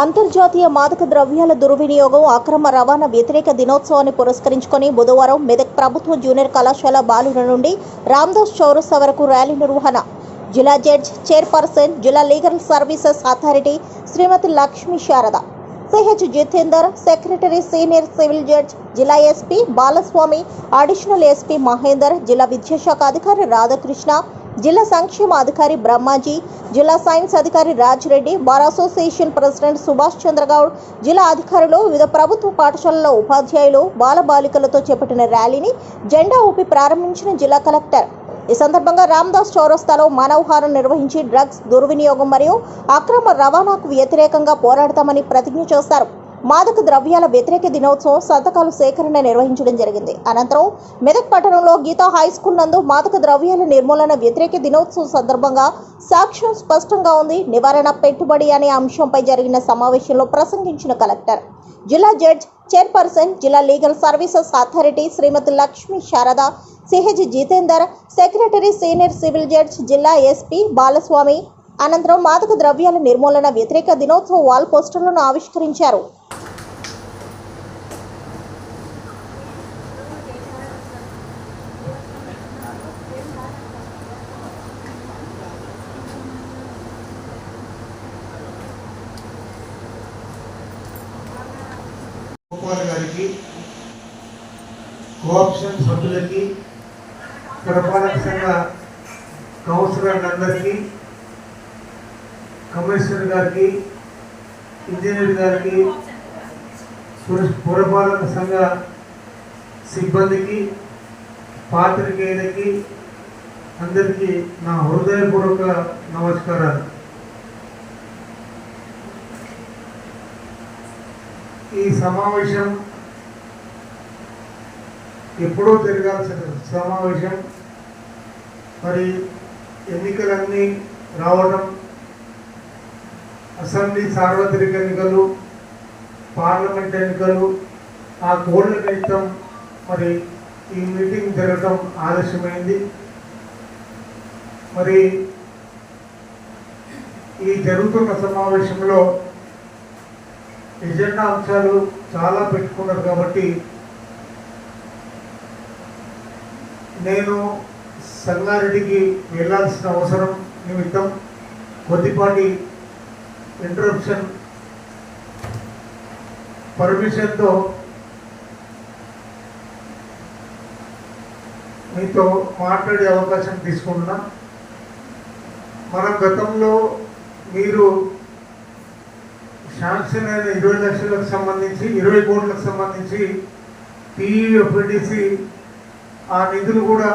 అంతర్జాతీయ మాదక ద్రవ్యాల దుర్వినియోగం అక్రమ రవాణా వ్యతిరేక దినోత్సవాన్ని పురస్కరించుకొని బుధవారం మెదక్ ప్రభుత్వ జూనియర్ కళాశాల బాలుర నుండి రామ్దాస్ చౌరస్తా వరకు ర్యాలీ నిర్వహణ. జిల్లా జడ్జ్ చైర్పర్సన్ జిల్లా legal services authority Shrimati Lakshmi Sharada. CH Jitender secretary senior civil judge జిల్లా SP Balaswamy additional SP Mahender జిల్లా విద్యాశాఖ అధికారి రాధాకృష్ణ జిల్లా సంక్షేమ అధికారి బ్రహ్మాజీ జిల్లా సైన్స్ అధికారి Raj Reddy bar association president Subhash Chandra Goud జిల్లా అధికారులు వివిధ ప్రభుత్వ పాఠశాలల ఉపాధ్యాయులు బాలబాలికలతో చేపట్టిన ర్యాలీని జెండా ఊపి ప్రారంభించిన జిల్లా కలెక్టర్. ఈ సందర్భంగా రామ్దాస్ చౌరస్తాలో మానవహారం నిర్వహించి డ్రగ్స్ దుర్వినియోగం మరియు అక్రమ రవాణాకు వ్యతిరేకంగా పోరాడతామని ప్రతిజ్ఞ చేస్తారు. మాదక ద్రవ్యాల వ్యతిరేక దినోత్సవం సంతకాలు సేకరణ నిర్వహించడం జరిగింది. అనంతరం మెదక్ పట్టణంలో గీతా హై స్కూల్ నందు మాదక ద్రవ్యాల నిర్మూలన వ్యతిరేక దినోత్సవం సందర్భంగా సాక్ష్యం స్పష్టంగా ఉంది. నివారణ పెట్టుబడి అనే అంశంపై జరిగిన సమావేశంలో ప్రసంగించిన కలెక్టర్. జిల్లా జడ్జ్ చైర్పర్సన్ జిల్లా legal services authority Shrimati Lakshmi Sharada CH Jitender secretary senior civil judge జిల్లా ఎస్పీ బాలస్వామి అనంతరం మాదక ద్రవ్యాల నిర్మూలన వ్యతిరేక దినోత్సవ వాల్ పోస్టర్లను ఆవిష్కరించారు. సభ్యులకి కోఆప్షన్ సభ్యులకి పురపాలక సంఘ కౌన్సిలర్లందరికీ కమిషనర్ గారికి ఇంజనీర్ గారికి పురపాలక సంఘ సిబ్బందికి పాత్రికేయులకి అందరికీ నా హృదయపూర్వక నమస్కారాలు. ఈ సమావేశం ఎప్పుడో జరగాల్సిన సమావేశం. మరి ఎన్నికలన్నీ రావడం అసెంబ్లీ సార్వత్రిక ఎన్నికలు పార్లమెంట్ ఎన్నికలు ఆ కోడ్ల నిమిత్తం మరి ఈ మీటింగ్ జరగడం ఆలస్యమైంది. మరి ఈ జరుగుతున్న సమావేశంలో ఎజెండా అంశాలు చాలా పెట్టుకున్నారు కాబట్టి నేను సంగారెడ్డికి వెళ్ళాల్సిన అవసరం నిమిత్తం కొద్దిపాటి ఇంటరప్షన్ పర్మిషన్తో మీతో మాట్లాడే అవకాశం తీసుకుంటున్నా. మన గతంలో మీరు శాంక్షన్ అయిన ఇరవై లక్షలకు సంబంధించి ఇరవై కోట్లకు సంబంధించి టీఈఎఫ్డిసి ఆ నిధులు కూడా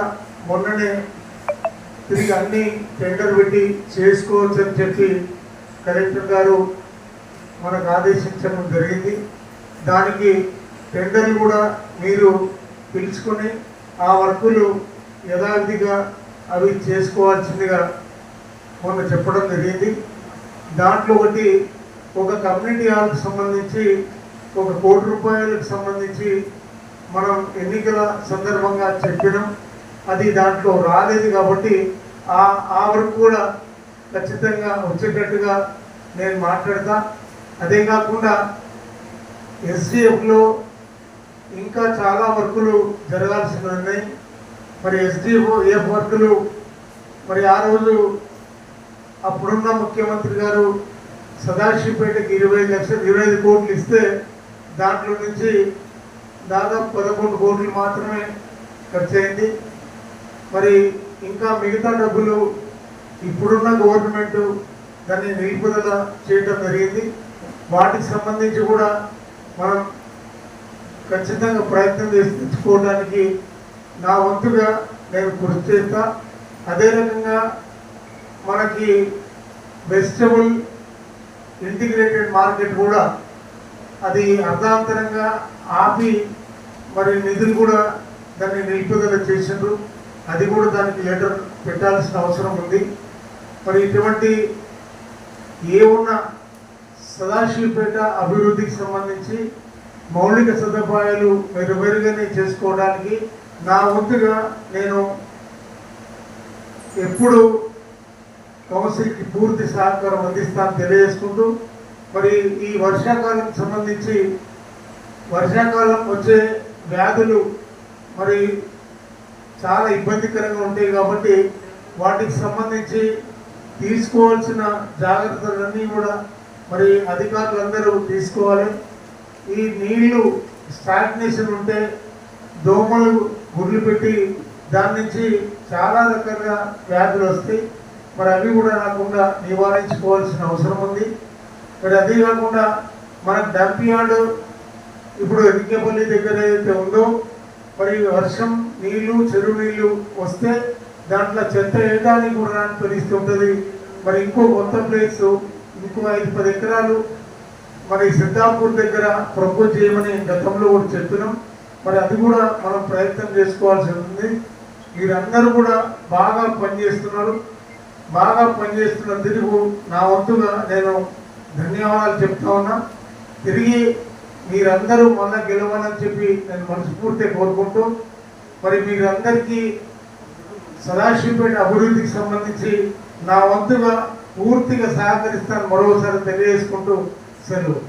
మొన్ననే తిరిగి అన్ని టెండర్ పెట్టి చేసుకోవచ్చు అని చెప్పి కలెక్టర్ గారు మనకు ఆదేశించడం జరిగింది. దానికి టెండర్లు కూడా మీరు పిలుచుకొని ఆ వర్కులు యథావిధిగా అవి చేసుకోవాల్సిందిగా మొన్న చెప్పడం జరిగింది. దాంట్లో ఒకటి ఒక కమ్యూనిటీ హాల్కి సంబంధించి ఒక కోటి రూపాయలకు సంబంధించి మనం ఎన్నికల సందర్భంగా చెప్పినాం అది దాంట్లో రాలేదు కాబట్టి ఆ ఆ వరకు కూడా ఖచ్చితంగా వచ్చేటట్టుగా నేను మాట్లాడతా. అదే కాకుండా ఎస్డిఎఫ్లో ఇంకా చాలా వర్కులు జరగాల్సి ఉన్నాయి. మరి ఎస్డిఎఫ్ వర్కులు? మరి ఆ రోజు అప్పుడున్న ముఖ్యమంత్రి గారు సదాశివపేటకి ఇరవై లక్షలు ఇరవై ఐదు కోట్లు ఇస్తే దాంట్లో నుంచి దాదాపు పదకొండు కోట్లు మాత్రమే ఖర్చయింది. మరి ఇంకా మిగతా డబ్బులు ఇప్పుడున్న గవర్నమెంట్ దాన్ని నిలుపుదల చేయడం జరిగింది. వాటికి సంబంధించి కూడా మనం ఖచ్చితంగా ప్రయత్నం చేసి తెచ్చుకోవడానికి నా వంతుగా నేను కృషి చేస్తా. అదే రకంగా మనకి వెజిటబుల్ ఇంటిగ్రేటెడ్ మార్కెట్ కూడా అది అర్ధాంతరంగా ఆపి మరి నిధులు కూడా దాన్ని నిలుపుదల చేసిండ్రు. అది కూడా దానికి లెటర్ పెట్టాల్సిన అవసరం ఉంది. మరి ఇటువంటి ఏ ఉన్న సదాశివపేట అభివృద్ధికి సంబంధించి మౌలిక సదుపాయాలు మెరుగైన చేసుకోవడానికి నా వంతుగా నేను ఎప్పుడు కౌన్సిల్కి పూర్తి సహకారం అందిస్తాను తెలియజేసుకుంటూ మరి ఈ వర్షాకాలం సంబంధించి వర్షాకాలం వచ్చే వ్యాధులు మరి చాలా ఇబ్బందికరంగా ఉంటాయి కాబట్టి వాటికి సంబంధించి తీసుకోవాల్సిన జాగ్రత్తలన్నీ కూడా మరి అధికారులందరూ తీసుకోవాలి. ఈ నీళ్ళు స్టాగ్నేషన్ ఉంటే దోమలు గుడ్లు పెట్టి దాని నుంచి చాలా రకాల వ్యాధులు వస్తాయి. మరి అవి కూడా రాకుండా నివారించుకోవాల్సిన అవసరం ఉంది. మరి అదే కాకుండా మన డంప్ యార్డ్ ఇప్పుడు ఎన్నికపల్లి దగ్గర ఏదైతే ఉందో మరి వర్షం నీళ్ళు చెరువు నీళ్ళు వస్తే దాంట్లో చెత్త వేయడానికి కూడా పిలుస్తుంటుంది ఉంటుంది. మరి ఇంకో కొత్త ప్లేస్ ఇంకో ఐదు పది ఎకరాలు మరి సిద్ధాపూర్ దగ్గర ప్రపోజ్ చేయమని గతంలో కూడా చెప్పినాం. మరి అది కూడా మనం ప్రయత్నం చేసుకోవాల్సి ఉంది మీరందరూ కూడా బాగా పనిచేస్తున్నారు. బాగా పనిచేస్తున్న తిరుగు నా వంతుగా నేను ధన్యవాదాలు చెప్తా ఉన్నా. తిరిగి మీరందరూ మళ్ళా గెలవాలని చెప్పి నేను మనస్ఫూర్తిగా కోరుకుంటూ మరి మీరందరికీ సదాశివపేట అభివృద్ధికి సంబంధించి నా వంతుగా పూర్తిగా సహకరిస్తాను మరోసారి తెలియజేసుకుంటూ సెలవు.